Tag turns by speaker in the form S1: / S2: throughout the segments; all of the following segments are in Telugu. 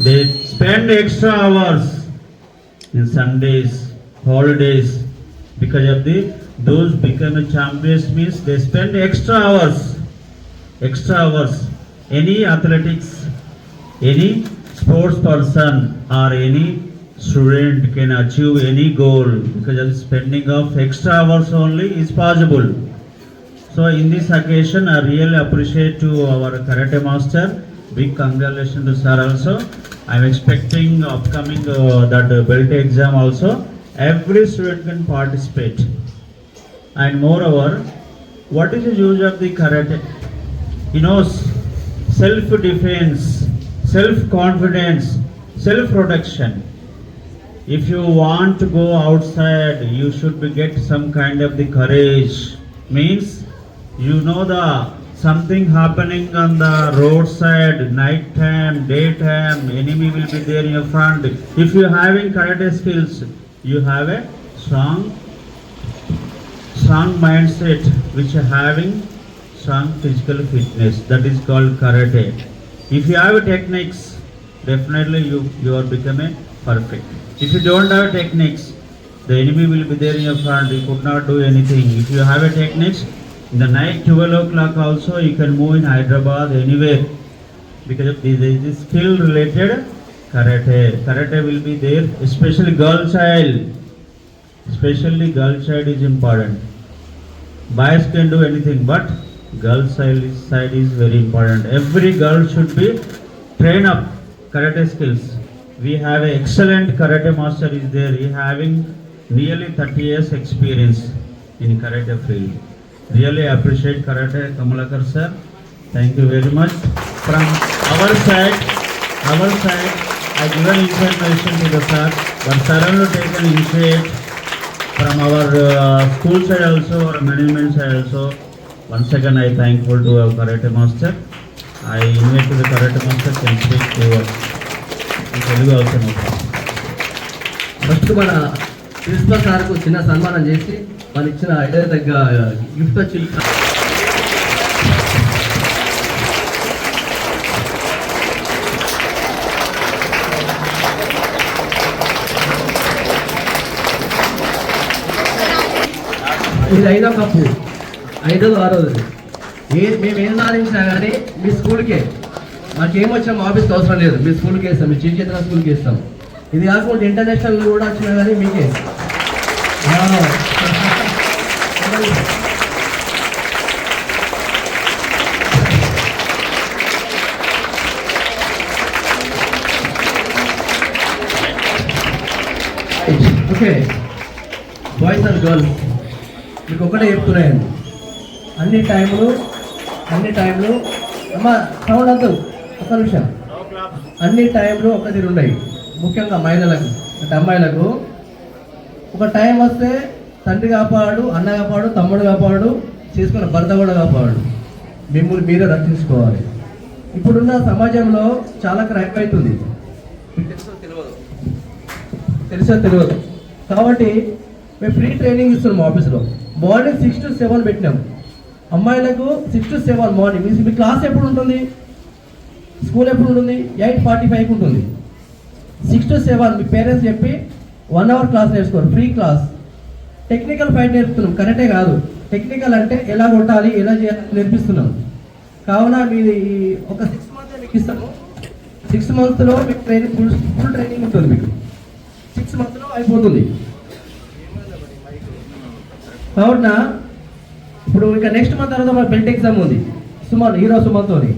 S1: They spend extra hours in Sundays, holidays, because of the those become a champions means they spend extra hours, extra hours. Any athletics, any sports person or any student can achieve any goal because of spending of extra hours only is possible. So in this occasion, I really appreciate to our karate master. Big congratulations to sir also. I am expecting upcoming uh, that uh, belt exam also. Every student can participate. And moreover, what is the use of the karate? You know, self-defense, self-confidence, self-protection. If you want to go outside, you should be get some kind of the courage. Means you know the something happening on the roadside, night time, daytime, enemy will be there in your front. If you are having karate skills, you have a strong, strong mindset which having strong physical fitness. That is called karate. If you have techniques, definitely you you are becoming perfect. If you don't have techniques, the enemy will be there in your front. You could not do anything. If you have a techniques, in the night 12 o'clock also you can move in Hyderabad anywhere because this, is skill related karate. Karate will be there, especially girl child. Especially girl child is important. Boys can do anything, but girl is, side is very important. Every girl should be train up karate skills. We have an excellent karate master is there. He having nearly 30 years experience in karate field. Really appreciate karate Kamalakar sir. Thank you very much. From our side, our side, I given information to the sir, but sir will take initiate from our uh, school side also, or management side also. Once again, I thankful to our karate master. I invite to the karate master can speak to us. Telugu also no problem.
S2: సార్కు చిన్న సన్మానం చేసి మన ఇచ్చిన ఐడియా తగ్గ గిఫ్ట్ వచ్చి ఇది ఐదో కప్పు. ఐదోది ఆరోది ఏ మేము ఏం సాధించినా కానీ మీ స్కూల్కే. మాకేమొచ్చినా మా ఆఫీస్కి అవసరం లేదు. మీ స్కూల్కి వేస్తాం. మీ చిన్న చిత్ర స్కూల్కి వేస్తాం. ఇది కాకుండా ఇంటర్నేషనల్ కూడా వచ్చినా కానీ మీకే. ఓకే. బాయ్స్ అండ్ గర్ల్స్ మీకు ఒకటే చెప్తున్నాయండి అన్ని టైంలు అన్ని టైంలు అమ్మ సౌండ్ అంతా ఒక నిమిషం. అన్ని టైంలు ఒక తీరు ఉన్నాయి. ముఖ్యంగా మహిళలకు అంటే అమ్మాయిలకు. ఒక టైం వస్తే తండ్రి కాపాడు అన్న కాపాడు తమ్ముడు కాపాడు చేసుకున్న భర్త కూడా కాపాడు. మిమ్మల్ని మీరే రక్షించుకోవాలి. ఇప్పుడున్న సమాజంలో చాలా క్రైమ్ అవుతుంది. తెలుసా తెలుసో తెలియదు తెలుసో తెలియదు. కాబట్టి మేము ఫ్రీ ట్రైనింగ్ ఇస్తున్నాం ఆఫీస్లో. మార్నింగ్ సిక్స్ టు సెవెన్ పెట్టినాం. అమ్మాయిలకు సిక్స్ టు సెవెన్ మార్నింగ్. మీ- మీ క్లాస్ ఎప్పుడు ఉంటుంది? స్కూల్ ఎప్పుడు ఉంటుంది? ఎయిట్ ఫార్టీ ఫైవ్కి ఉంటుంది. సిక్స్ టు సెవెన్ మీ పేరెంట్స్ చెప్పి వన్ అవర్ క్లాస్ నేర్చుకోరు ఫ్రీ క్లాస్ టెక్నికల్ ఫైట్ నేర్పుతున్నాం కరెక్టే కాదు. టెక్నికల్ అంటే ఎలా కొట్టాలి ఎలా చేయాలి నేర్పిస్తున్నాం. కావున మీది ఈ ఒక సిక్స్ మంత్స్ మీకు ఇస్తాము సిక్స్ మంత్స్లో మీకు ట్రైనింగ్ ఫుల్ ఫుల్ ట్రైనింగ్ ఉంటుంది మీకు. సిక్స్ మంత్స్లో అయిపోతుంది. కావున ఇప్పుడు ఇక నెక్స్ట్ మంత్ తర్వాత మన బెల్ట్ ఎగ్జామ్ ఉంది. సుమన్ హీరో సుమన్తోని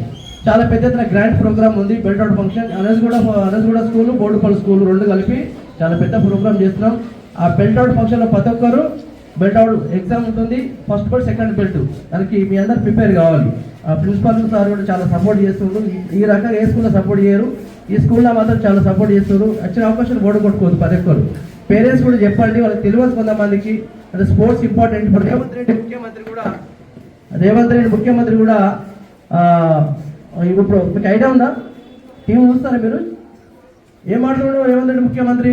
S2: చాలా పెద్ద ఎత్తున గ్రాండ్ ప్రోగ్రామ్ ఉంది బెల్ట్ అవుట్ ఫంక్షన్ అనస్ కూడా కూడా స్కూల్ బోర్డుపల్లి స్కూల్ రెండు కలిపి చాలా పెద్ద ప్రోగ్రామ్ చేస్తున్నాం. ఆ బెల్ట్ అవుట్ ఫంక్షన్లో ప్రతి ఒక్కరు బెల్ట్ అవుట్ ఎగ్జామ్ ఉంటుంది ఫస్ట్ బెల్ట్ సెకండ్ బెల్ట్ దానికి మీ అందరు ప్రిపేర్ కావాలి. ఆ ప్రిన్సిపల్ సార్ కూడా చాలా సపోర్ట్ చేస్తుండ్రు ఈ- రకంగా ఏ స్కూల్లో సపోర్ట్ చేయరు. ఈ స్కూల్లో మాత్రం చాలా సపోర్ట్ చేస్తున్నారు. వచ్చిన అవకాశాలు బోర్డు కొట్టుకోవద్దు ప్రతి ఒక్కరు. పేరెంట్స్ కూడా చెప్పండి వాళ్ళకి తెలియదు కొంతమందికి. అంటే స్పోర్ట్స్ ఇంపార్టెంట్ ఇప్పుడు రేవంత్ రెడ్డి ముఖ్యమంత్రి కూడా రేవంత్ రెడ్డి ముఖ్యమంత్రి కూడా ఇప్పుడు మీకు ఐడియా ఉందా? టీం చూస్తారా మీరు? ఏం ఆడుతున్నాడు రేవంత్ ముఖ్యమంత్రి?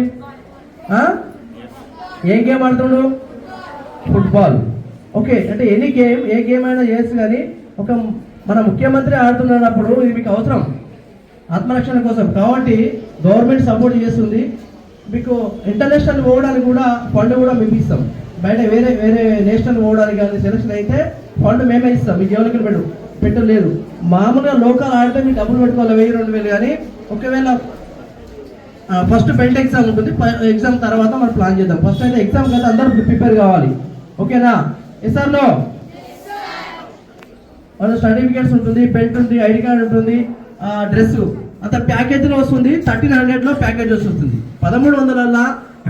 S2: ఏ గేమ్ ఆడుతున్నాడు ఫుట్బాల్. ఓకే అంటే ఎనీ గేమ్ ఏ గేమ్ అయినా చేయొచ్చు కానీ ఒక మన ముఖ్యమంత్రి ఆడుతున్నప్పుడు ఇది మీకు అవసరం. ఆత్మరక్షణ కోసం. కాబట్టి గవర్నమెంట్ సపోర్ట్ చేస్తుంది. మీకు ఇంటర్నేషనల్ పోవడానికి కూడా ఫండ్ కూడా మేము ఇస్తాం. బయట వేరే వేరే నేషనల్ పోవడానికి కానీ సెలక్షన్ అయితే ఫండ్ మేమే ఇస్తాం. మీకు ఎవరికి పెట్టు పెట్టలేదు. మామూలుగా లోకల్ ఆడితే మీరు డబ్బులు పెట్టుకోవాలి వెయ్యి రెండు వేలు కానీ ఒకవేళ ఫస్ట్ పెయింట్ ఎగ్జామ్ ఉంటుంది ఎగ్జామ్ తర్వాత మనం ప్లాన్ చేద్దాం. ఫస్ట్ అయితే ఎగ్జామ్ కదా అందరూ ప్రిపేర్ కావాలి. ఓకేనా? ఎస్ సార్ మన సర్టిఫికేట్స్ ఉంటుంది బెల్ట్ ఉంది ఐడి కార్డ్ ఉంటుంది డ్రెస్ అంత ప్యాకేజ్లో వస్తుంది థర్టీన్ హండ్రెడ్లో ప్యాకేజ్ వస్తుంది. పదమూడు వందలల్లా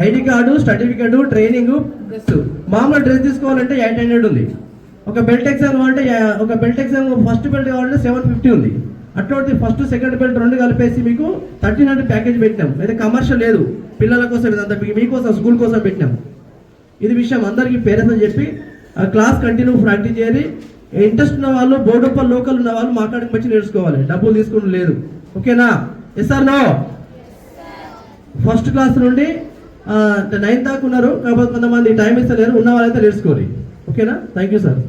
S2: ID card certificate training dress మామూలు డ్రెస్ తీసుకోవాలంటే ఎయిట్ హండ్రెడ్ ఉంది. ఒక బెల్ట్ ఎగ్జామ్ కావాలంటే ఒక బెల్ట్ ఎగ్జామ్ ఫస్ట్ బెల్ట్ కావాలంటే సెవెన్ ఫిఫ్టీ ఉంది. అటువంటి ఫస్ట్ సెకండ్ బెల్ట్ రెండు కలిపేసి మీకు థర్టీన్ హండ్రెడ్ ప్యాకేజ్ పెట్టినాం. అయితే కమర్షియల్ లేదు. పిల్లల కోసం ఇదంతా మీకోసం స్కూల్ కోసం పెట్టినాం. ఇది విషయం అందరికీ పేరెంట్స్ అని చెప్పి ఆ క్లాస్ కంటిన్యూ ప్రాక్టీస్ చేయాలి. ఇంట్రెస్ట్ ఉన్న వాళ్ళు బోర్డు లోకల్ ఉన్న వాళ్ళు మాట్లాడికి వచ్చి నేర్చుకోవాలి. డబ్బులు తీసుకుని లేదు. ఓకేనా? Yes sir no first class నుండి నైన్త్ దాకా ఉన్నారు. కాకపోతే కొంతమంది టైం ఇస్తలేరు. ఉన్న వాళ్ళైతే నేర్చుకోవాలి ఓకేనా? Thank you sir